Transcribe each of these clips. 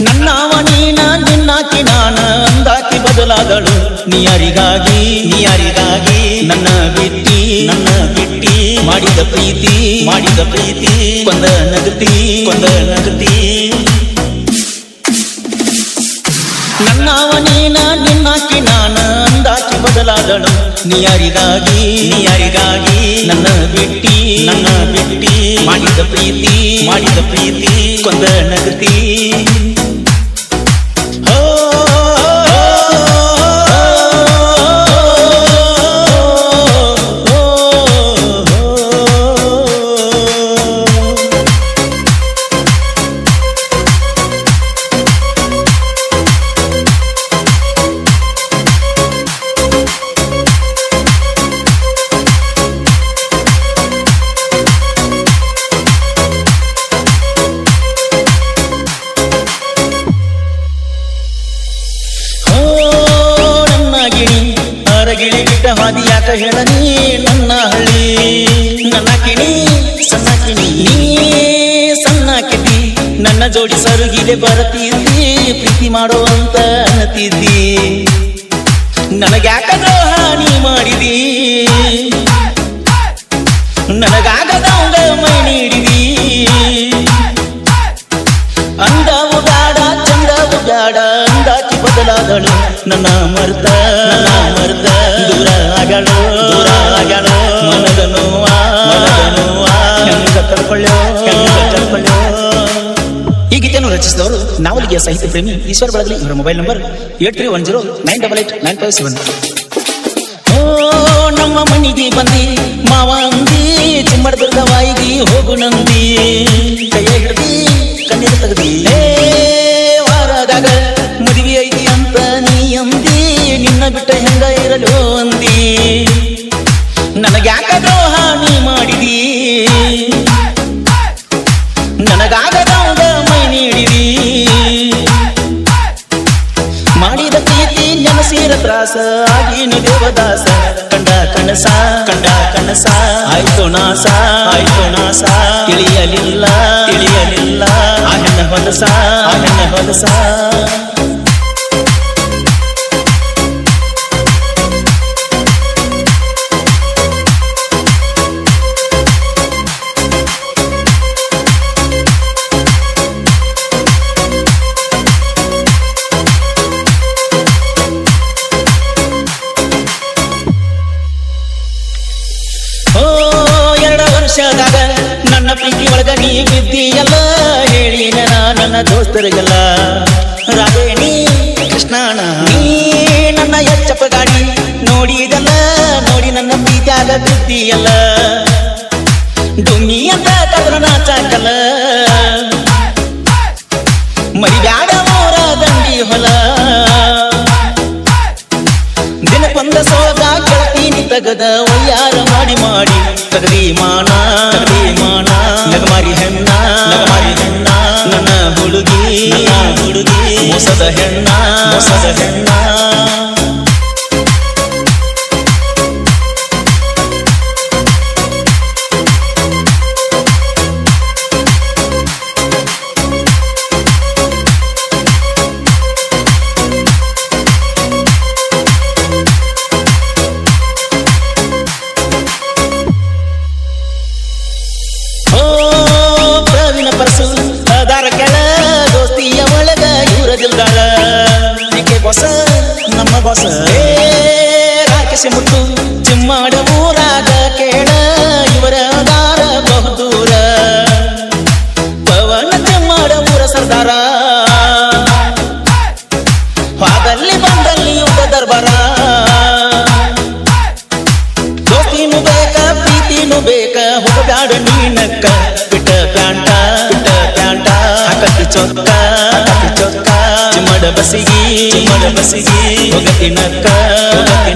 ನನ್ನವ ನೀನ ನಿನ್ನಾಕಿ ನಾನ ಅಂದಾಕಿ ಬದಲಾದಳು. ನೀಯಾರಿಗಾಗಿ ನೀಯಾರಿಗಾಗಿ ನನ್ನ ಬಿಟ್ಟಿ ನನ್ನ ಬಿಟ್ಟಿ ಮಾಡಿದ ಪ್ರೀತಿ ಮಾಡಿದ ಪ್ರೀತಿ ಕೊಂದ ನಗತಿ ಕೊಂದ ನಗತಿ. ನನ್ನವ ನೀನ ನಿನ್ನಾಕಿ ನಾನ ಅಂದಾಕಿ ಬದಲಾದಳು. ನೀಯಾರಿಗಾಗಿ ನೀಯಾರಿಗಾಗಿ ನನ್ನ ಬಿಟ್ಟಿ ನನ್ನ ಬಿಟ್ಟಿ ಮಾಡಿದ ಪ್ರೀತಿ ಮಾಡಿದ ಪ್ರೀತಿ ಕೊಂದ ನಗತಿ. ಅರಗಿಳಿ ಬಿಟ್ಟ ಹಾದಿ ಯಾಕ ಹೇಳನಿ ನನ್ನ ಹಳ್ಳಿ. ನನ್ನ ಕಿಣಿ, ಸಣ್ಣ ಕಿಣಿ. ಸಣ್ಣ ಕಿಟಿ, ನನ್ನ ಜೋಡಿ ಸರುಗಿಲೆ ಬರತಿದ್ದಿ ಪ್ರೀತಿ ಮಾಡುವಂತ ಅನ್ನತಿದ್ದಿ ನನಗ್ಯಾಕ ದ್ರೋಹ ನೀ ಮಾಡಿದಿ? ನನಗಾಗದಂಗ ಮೈ ನೀಡಿದಿ? ಅಂದವು ಬ್ಯಾಡ ಚಂದವು ಬ್ಯಾಡ ಅಂದಾಕಿ ಬದಲಾದಳು ನನ್ನ ಮರ್ತ ರಚಿಸಿದವರು ನಾವಲಿಗೆ ಸಾಹಿತ್ಯ ಪ್ರೇಮಿ ಈಶ್ವರ ಬಳಗಲಿ. ಇವರ mobile number eight three one zero nine double eight nine five seven. ಓ, ನಮ್ಮ ಮನಿಗೆ ಬಂದಿ. ಮಾವ ಅಂದಿ ಚಿಮ್ಮಡ ದುರ್ಗವಾಯಿಗಿ ಹೋಗು ನಂದಿ. ಕೈಯ ಹಿಡ್ದಿ, ಕಣ್ಣೀರು ತೆಗೆದಿ. ವಾರದಾಗ ಮದುವೆ ಐತಿ ಅಂತ ನೀ ಅಂದಿ. ನಿನ್ನ ಬಿಟ್ಟ ಹೆಂಗ ಇರಲು ಅಂದಿ. ನನಗ್ಯಾಕ ದ್ರೋಹ ನೀ ಮಾಡಿದಿ. ನೆನಸಿರ ತ್ರಾಸ ಆಗಿನ ದೇವದಾಸ. ಕಂಡ ಕನಸ ಕಂಡ ಕನಸ. ಆಯ್ತು ನಾಸ ಆಯ್ತು ನಾಸ. ತಿಳಿಯಲಿಲ್ಲ ತಿಳಿಯಲಿಲ್ಲ. ಆ ಹೆಣ್ಣ ಹೊಲಸ ಆ ಹೊಲಸ. ಪ್ರೀತಿ ಒಳಗ ನೀ ಬಿದ್ದಿಯಲ್ಲ, ಹೇಳಿನ ನಾ ನನ್ನ ದೋಸ್ತರಿಗೆಲ್ಲ. ರಾಧೇಣಿ ಕೃಷ್ಣಾಣ, ನೀ ನನ್ನ ಎಚ್ಚಪ್ಪ ಗಾಡಿ ನೋಡಿದಲ್ಲ ನೋಡಿ ನನ್ನ ಪ್ರೀತಿಯಾಗ ಬಿದ್ದಿಯಲ್ಲ ಡುಮ್ಮಿ ಅಂತ ಕದ್ರ ನಾಚಾಕಲ್ಲ. ಮರಿಬ್ಯಾಡ ಮೋರ ದಂಡಿ ಹೊಲ. ದಿನಕ್ಕೊಂದ ಸೋದ ಗೆಳತೀನಿ ತಗದ ಒಯ್ಯಾರ ಮಾಡಿ ಮಾಡಿ, ತಗದಿ ಮಾನ ಮೋಸದ ಹೆಣ್ಣ ಮೋಸದ ಹೆಣ್ಣ. ಓ ಪ್ರವೀಣ ಬೊಸ. ರಾಕಿಸಿ ಮುತ್ತು, ಚಿಮ್ಮಾಡ ಊರಾಗ ಕೇಳ, ಇವರ ದಾರ ಬಹುದೂರ. ಪವನ ಚಿಮ್ಮಾಡ ಊರ ಸರ್ದಾರ. ಹಾದಲ್ಲಿ ಬಂದಲ್ಲಿ ಯುದ್ಧ ದರ್ಬಾರ. ದೋಸ್ತಿನೂ ಬೇಕ, ಪ್ರೀತಿನೂ ಬೇಕ ಹೋಗಬ್ಯಾಡ ನೀನಕ್ಕ. ಬಿಟ್ಟ ಪ್ಯಾಂಟ ಬಿಟ್ಟ ಪ್ಯಾಂಟ ಹಾಕಿ ಚೊಕ್ಕ. ಬಸಿಗಿ ಚಿಮ್ಮಡ ಬಸಿಗಿ ಹೋಗತಿ ನಕ್ಕ ಹೋಗತಿ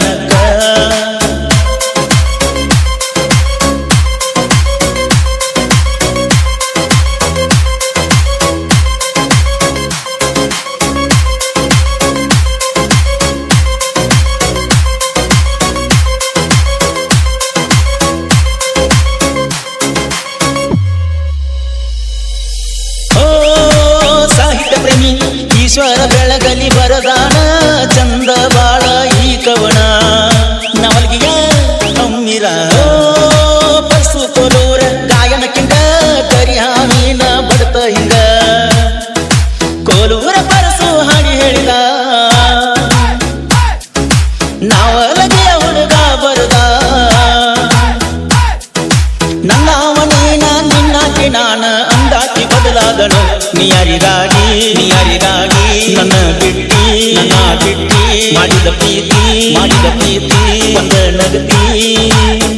ಬದಲಾದನು ನಿಯರಿಗಾಗಿ ನಿಯರಿಗಾಗಿ ನನ್ನ ಬಿಟ್ಟಿ ನನ್ನ ಬಿಟ್ಟಿ ಮಾಡಿದ ಪ್ರೀತಿ ಮಾಡಿದ ಪ್ರೀತಿ ಒಂದ ನಗತಿ